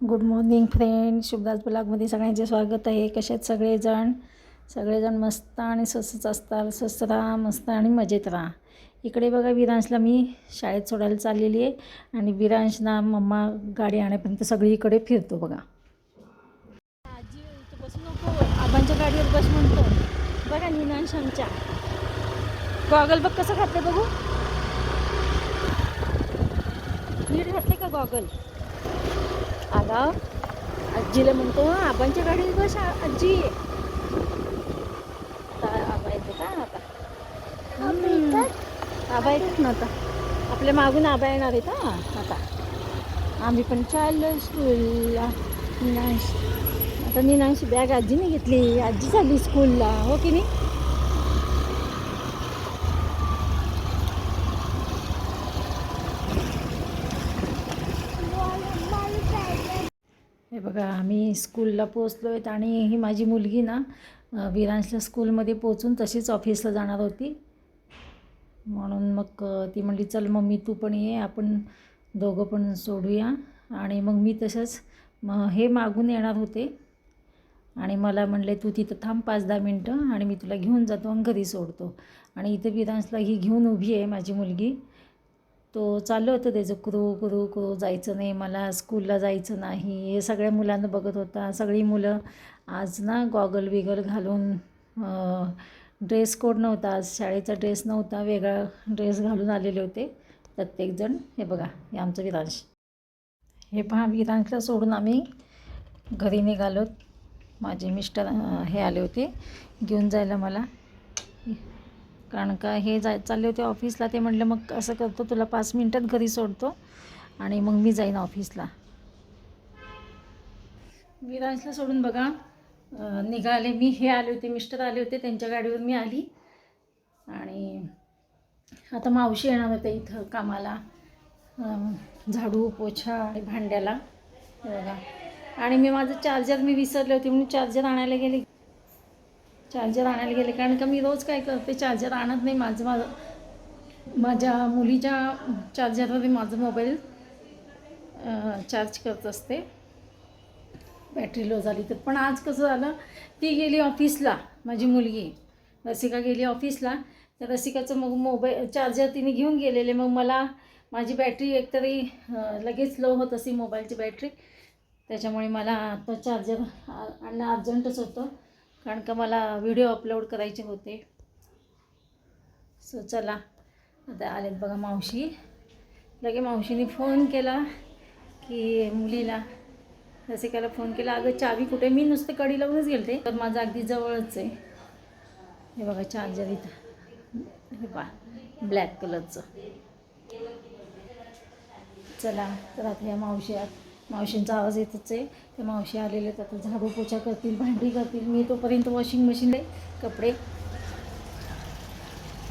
Good morning friend शुभदास ब्लॉगमध्ये सगळ्यांचे स्वागत आहे. कशात सगळेजण? सगळेजण मस्त आणि स्वस्तच असतात. स्वस्त राहा मस्त आणि मजेत राहा. इकडे बघा विरांशला मी शाळेत सोडायला चाललेली आहे आणि विरांशना मम्मा गाडी आणण्यापर्यंत सगळीकडे फिरतो बघा. आजी बसू नको. आबांच्या गाडीवर बस म्हणतो. बघा निनांश आमच्या. गॉगल बघ कसं घातलं बघू. नीट घातले का गॉगल? आला. आजीला म्हणतो आबांच्या गाडीत बस आजी. आबा येतो का? आता. आबा येतात? ना आता. आपल्या मागून आबा येणार आहेत हा आता. आम्ही पण चाललो स्कूलला निनांश आता निनांशी बॅग आजीने घेतली. आजी चालली स्कूलला हो की नाही? हे बघा आम्ही स्कूलला पोचलो आहेत आणि ही माझी मुलगी ना विरांशला स्कूलमध्ये पोचून तशीच ऑफिसला जाणार होती. म्हणून मग ती म्हणली चल मम्मी तू पण ये आपण दोघं पण सोडूया. आणि मग मी तसंच मग हे मागून येणार होते. आणि मला म्हणले तू तिथं थांब पाच दहा मिनटं आणि मी तुला घेऊन जातो आणि घरी सोडतो. आणि इथं विरांशला ही घेऊन उभी आहे माझी मुलगी. तो चालू होतं त्याचं कुरू कुरू कुरू जायचं नाही मला स्कूलला जायचं नाही हे सगळ्या मुलांना बघत होता. सगळी मुलं आज ना गॉगल बिगल घालून ड्रेस कोड नव्हता आज शाळेचा ड्रेस नव्हता वेगळा ड्रेस घालून आलेले होते. प्रत्येकजण हे बघा हे आमचं विरांश. हे पहा विरांशला सोडून आम्ही घरी निघालो. माझे मिस्टर हे आले होते घेऊन जायला मला. कारण का हे जाय चालले होते ऑफिसला ते म्हटलं मग असं करतो तुला पाच मिनटात घरी सोडतो आणि मग मी जाईन ऑफिसला विराजला सोडून बघा निघाले. मी हे आले होते मिस्टर आले होते त्यांच्या गाडीवर मी आली. आणि आता मावशी येणार होते इथं कामाला झाडू पोछा आणि भांड्याला. बघा. आणि मी माझं चार्जर मी विसरले होते म्हणून चार्जर आणायला गेले. चार्जर आणायला गेले. कारण का मी रोज काय करते चार्जर आणत नाही माझं माझं माझ्या मुलीच्या चार्जरवर माझं मोबाईल चार्ज करत असते. बॅटरी लो झाली तर. पण आज कसं झालं ती गेली ऑफिसला माझी मुलगी. रसिका गेली ऑफिसला. तर रसिकाचं मग मोबाईल चार्जर तिने घेऊन गेलेले. मग मला माझी बॅटरी एकतरी लगेच लो होत असे मोबाईलची बॅटरी. त्याच्यामुळे मला आता चार्जर आणणं अर्जंटच होतं. कारण का मला व्हिडिओ अपलोड करायचे होते. सो चला. आता आलेत बघा मावशी. लगे मावशीने फोन केला की मुलीला. रसिकाला फोन केला अगं चावी कुठे? मी नुसतं कडी लावूनच गेलते. तर माझं अगदी जवळच आहे. हे बघा चार्जर इथं. हे पा ब्लॅक कलरचं चला तर आता ह्या मावशी आत. मावशींचा आवाज येतच आहे. त्या मावशी आलेले तर आता झाडू पोछा करतील भांडी करतील मी तोपर्यंत वॉशिंग मशीन आहे कपडे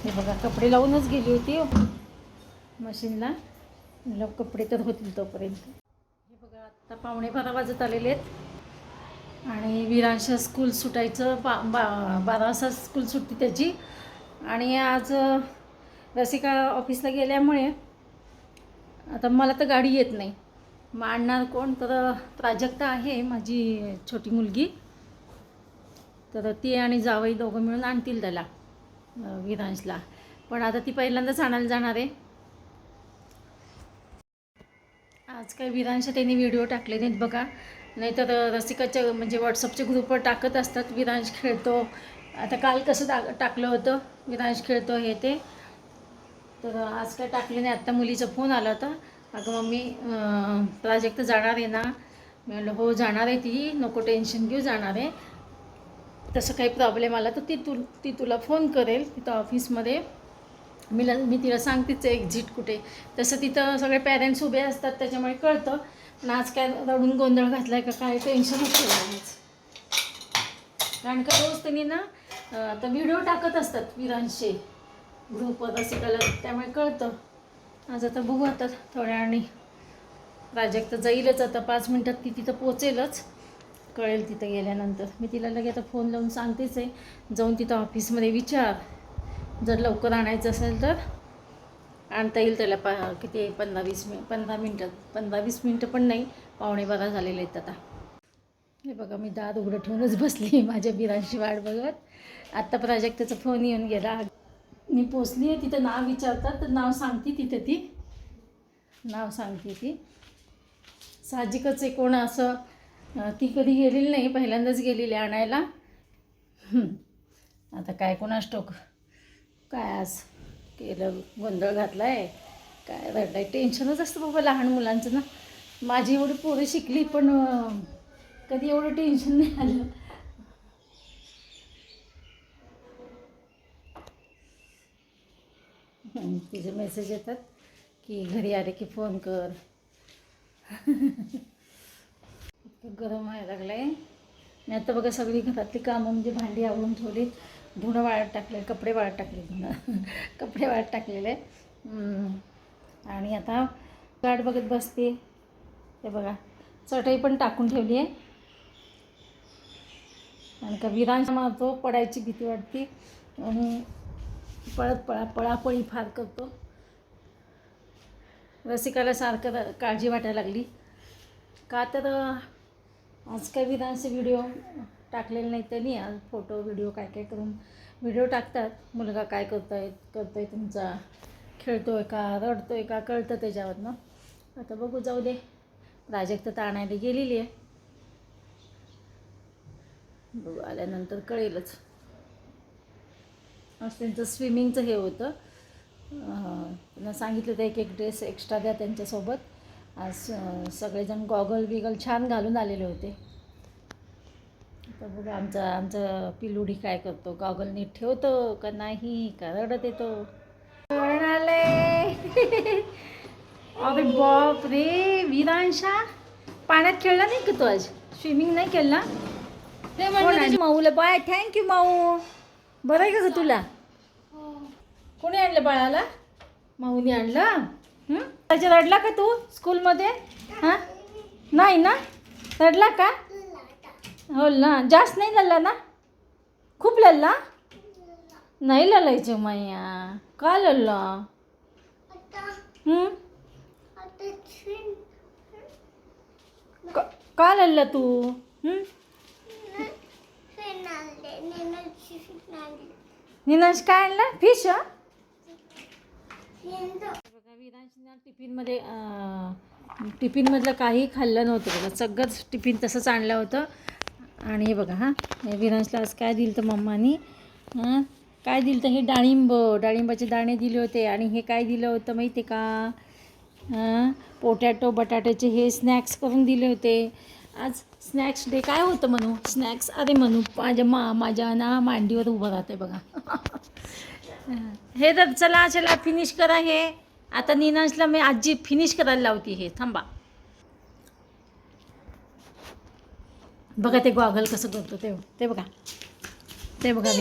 हे बघा कपडे लावूनच गेली होती हो. मशीनला कपडे तर होतील तोपर्यंत. हे बघा आत्ता पावणे बारा वाजत आलेले आहेत. आणि विरांश स्कूल सुटायचं पा बा बारा वाजता स्कूल सुटते त्याची. आणि आज रसिका ऑफिसला गेल्यामुळे आता मला तर गाडी येत नाही. मांडणार कोण? तर प्राजक्ता आहे माझी छोटी मुलगी. तर ती आणि जावई दोघं मिळून आणतील त्याला विरांशला. पण आता ती पहिल्यांदाच आणायला जाणार आहे. आज काय विरांश त्यांनी व्हिडिओ टाकले नाहीत बघा. नाहीतर रसिकाच्या म्हणजे व्हॉट्सअपच्या ग्रुपवर टाकत असतात विरांश खेळतो. आता काल कसं टाक टाकलं होतं? विरांश खेळतो हे ते. तर आज काय टाकले नाही आत्ता मुलीचा फोन आला होता. अगं मम्मी प्राजेक्ट प्राजक्त जाणार आहे ना. मी म्हणलं हो जाणार आहे ती. नको टेन्शन घेऊ जाणार आहे. तसं काही प्रॉब्लेम आला तर ती तु ती तुला फोन करेल तिथं ऑफिसमध्ये मी ल मी तिला सांगतेच एक्झिट कुठे. तसं तिथं सगळे पॅरेंट्स उभे असतात त्याच्यामुळे कळतं. पण आज काय रडून गोंधळ घातला आहे का काय टेन्शनच ठेवायच कारण का रोज त्यांनी ना आता व्हिडिओ टाकत असतात विरांचे. ग्रुपवर असे कलर त्यामुळे कळतं. आज आता बघू आता थोड्या आणि प्राजक्त जाईलच आता. पाच मिनटात ती तिथं पोचेलच. कळेल तिथं गेल्यानंतर. मी तिला लगे आता फोन लावून सांगतेच आहे. जाऊन तिथं ऑफिसमध्ये विचार. जर लवकर आणायचं असेल तर आणता येईल त्याला पा किती पंधरा वीस मिनिट पंधरा मिनटं पंधरा वीस मिनटं पण नाही. पावणे बारा झालेले आहेत आता. हे बघा मी दात उघडं ठेवूनच बसली माझ्या बिरांशी वाट बघत. आत्ता प्राजक्ताचा फोन येऊन गेला. मी पोचली आहे तिथं नाव विचारतात तर नाव सांगते तिथं ती. नाव सांगते ती. साहजिकच आहे कोण असं ती कधी गेलेली नाही पहिल्यांदाच गेलेली आणायला. आता काय कोणास टोक काय आज केलं गोंधळ घातला आहे काय रडलाय टेन्शनच असतं बाबा लहान मुलांचं ना. माझी एवढी पोरं शिकली पण कधी एवढं टेन्शन नाही आलं. तिचे मेसेज येतात की घरी आले की फोन कर. इतकं गरम व्हायला लागलं आहे मी आता बघा सगळी घरातली कामं म्हणजे भांडी आवडून ठेवली. धुणं वाळत टाकले कपडे वाळत टाकले. धुणं. कपडे वाळत टाकलेले. आणि आता गाठ बघत बसते. ते बघा. चटई पण टाकून ठेवली आहे. आणि का विरांश मारतो पडायची भीती वाटते. आणि पळत पळा पळापळी फार करतो. रसिकाला सारखं र- काळजी वाटायला लागली. का तर आज काही विधानचे व्हिडिओ टाकलेले नाही त्यांनी आज फोटो व्हिडिओ काय काय करून व्हिडिओ टाकतात. मुलगा काय करतोय करतोय तुमचा? खेळतो आहे का? रडतो आहे का? कळतं त्याच्यावरनं. आता बघू जाऊ दे. प्राजक्त तर आणायला गेलेली आहे. बघू आल्यानंतर कळेलच. आज त्यांचं स्विमिंगचं हे होतं. त्यांना सांगितलं तर एक एक ड्रेस एक्स्ट्रा द्या त्यांच्यासोबत. आज सगळेजण गॉगल बिगल छान घालून आलेले होते. तर बघा आमचा आमचा पिलुडी काय करतो? गॉगल नीट ठेवतो का नाही? का रडत येतो? आले अरे बाप रे विरांशा. पाण्यात खेळला नाही का तू आज? स्विमिंग नाही केला माऊला बाय थँक्यू माऊ. बरं आहे का ग तुला? कोणी आणलं बाळाला? माऊनी आणलं? त्याच्या रडला का तू स्कूलमध्ये? हां? नाही ना? रडला का? हो ना. जास्त नाही लढला ना? खूप लढला? नाही लढायचं मैया. का लढला? हं? क- का लढला तू? हं? निनाश काय आणलं? फिश बघा विरांशनं टिफिनमध्ये टिफिनमधलं काही खाल्लं नव्हतं. बघा सगळंच टिफिन तसंच आणलं होतं. आणि हे बघा हां? हे विरांशला आज काय दिलं तर मम्मानी? हां? काय दिलं तर हे डाळिंब डाळिंबाचे दाणे दिले होते. आणि हे काय दिलं होतं माहिती आहे का? हां? पोटॅटो बटाट्याचे हे स्नॅक्स करून दिले होते. आज स्नॅक्स डे काय होतं म्हणू स्नॅक्स अरे म्हणू माझ्या मा माझ्या ना मांडीवर उभं राहते बघा. हे तर चला चला फिनिश करा हे. आता निनाशला मी आजी फिनिश करायला लावती हे. थांबा. बघा ते गॉगल कसं करतो ते ते बघा. ते बघा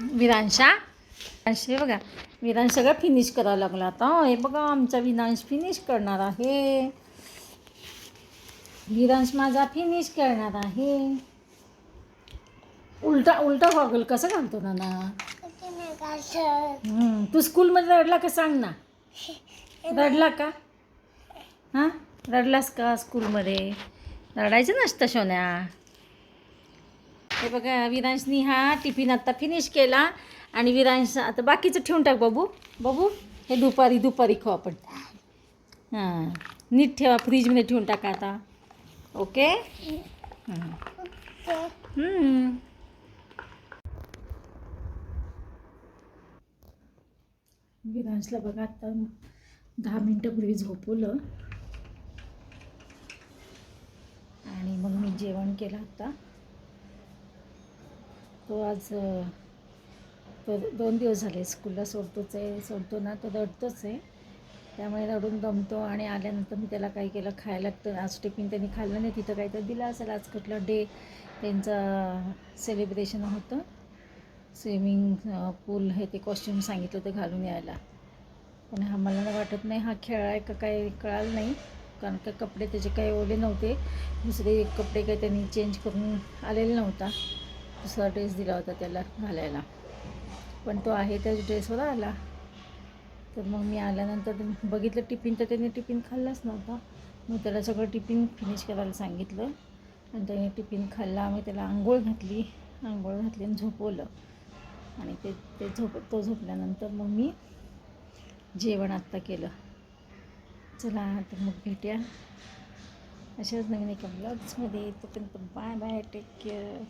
विरांशा. विरांश हे बघा. विरांश सगळं फिनिश करायला लागला आता. हे बघा आमचा विनांश फिनिश करणार आहे. विरांश माझा फिनिश करणार आहे. उलटा उलटा गॉगल कसं घालतो ना ना हम्म, तू स्कूलमध्ये रडला का सांग ना. रडला का? हां? रडलास का स्कूलमध्ये रडायचं नसतं सोन्या? हे बघा विरांशनी हा टिफिन आत्ता फिनिश केला आणि विरांश आता बाकीचं ठेवून टाक बाबू. बाबू हे दुपारी दुपारी खाऊ आपण. हां नीट ठेवा फ्रीजमध्ये ठेवून टाका आता. ओके? विरांशला बघा आता दहा मिनटापूर्वी झोपवलं. आणि मग मी जेवण केलं आता. तो आज तो दोन दिवस झाले स्कूलला सोडतोच आहे सोडतो ना तो रडतोच आहे. त्यामुळे रडून दमतो आणि आल्यानंतर मी त्याला काही केलं खायला तर आज टिफिन त्यांनी खाल्लं नाही तिथं काहीतरी दिलं असेल. आज कुठलं डे त्यांचं सेलिब्रेशन होतं. स्विमिंग पूल हे ते कॉस्ट्युम सांगितलं ते घालून यायला. पण हा मला नाही वाटत नाही हा खेळ आहे का काही कळालं नाही. कारण का कपडे त्याचे काही ओले नव्हते. दुसरे कपडे काही त्यांनी चेंज करून आलेले नव्हता. दुसरा ड्रेस दिला होता त्याला घालायला. पण तो आहे त्याच ड्रेसवर आला. तर मग मी आल्यानंतर बघितलं टिफिन तर त्याने टिफिन खाल्लाच नव्हता. मग त्याला सगळं टिफिन फिनिश करायला सांगितलं. आणि त्याने टिफिन खाल्ला मग त्याला आंघोळ घातली. आंघोळ घातली आणि झोपवलं. आणि ते ते झोप तो झोपल्यानंतर मग मी जेवण आत्ता केलं. चला तर मग भेटूया. अशाच नवीन एका ब्लॉग्समध्ये तोपर्यंत बाय बाय टेक केअर